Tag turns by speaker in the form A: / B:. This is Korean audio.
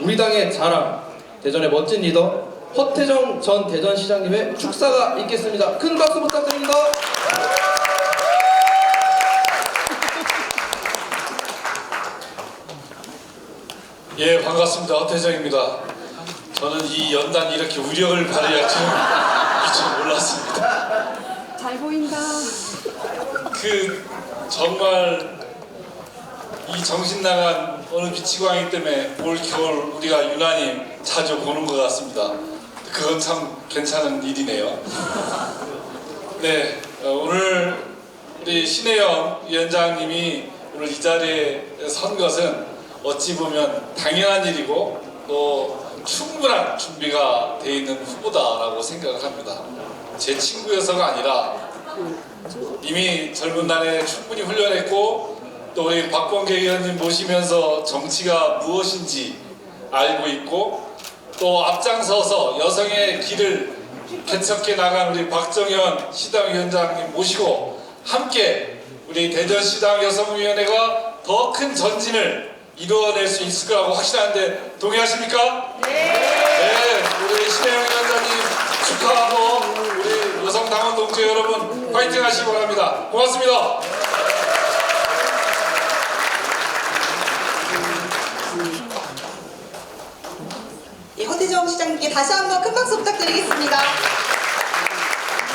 A: 우리 당의 자랑, 대전의 멋진 리더 허태정 전 대전시장님의 축사가 있겠습니다. 큰 박수 부탁드립니다.
B: 예, 반갑습니다. 허태정입니다. 저는 이 연단이 이렇게 우력을 발휘할 줄은 미처 몰랐습니다.
C: 잘 보인다.
B: 그 정말 이 정신 나간 어느 미치광이 때문에 올 겨울 우리가 유난히 자주 보는 것 같습니다. 그건 참 괜찮은 일이네요. 네, 어, 오늘 우리 신혜영 위원장님이 오늘 이 자리에 선 것은 어찌 보면 당연한 일이고 또 충분한 준비가 돼 있는 후보다라고 생각을 합니다. 제 친구여서가 아니라 이미 젊은 날에 충분히 훈련했고 또 우리 박범계 의원님 모시면서 정치가 무엇인지 알고 있고 또 앞장서서 여성의 길을 개척해 나간 우리 박정현 시당위원장님 모시고 함께 우리 대전시당 여성위원회가 더 큰 전진을 이루어낼 수 있을 거라고 확신하는데 동의하십니까? 네, 우리 신혜영 위원장님 축하하고 우리 여성 당원 동지 여러분 파이팅 하시기 바랍니다. 고맙습니다.
D: 예, 허태정 시장님께 다시 한번 큰 박수 부탁드리겠습니다.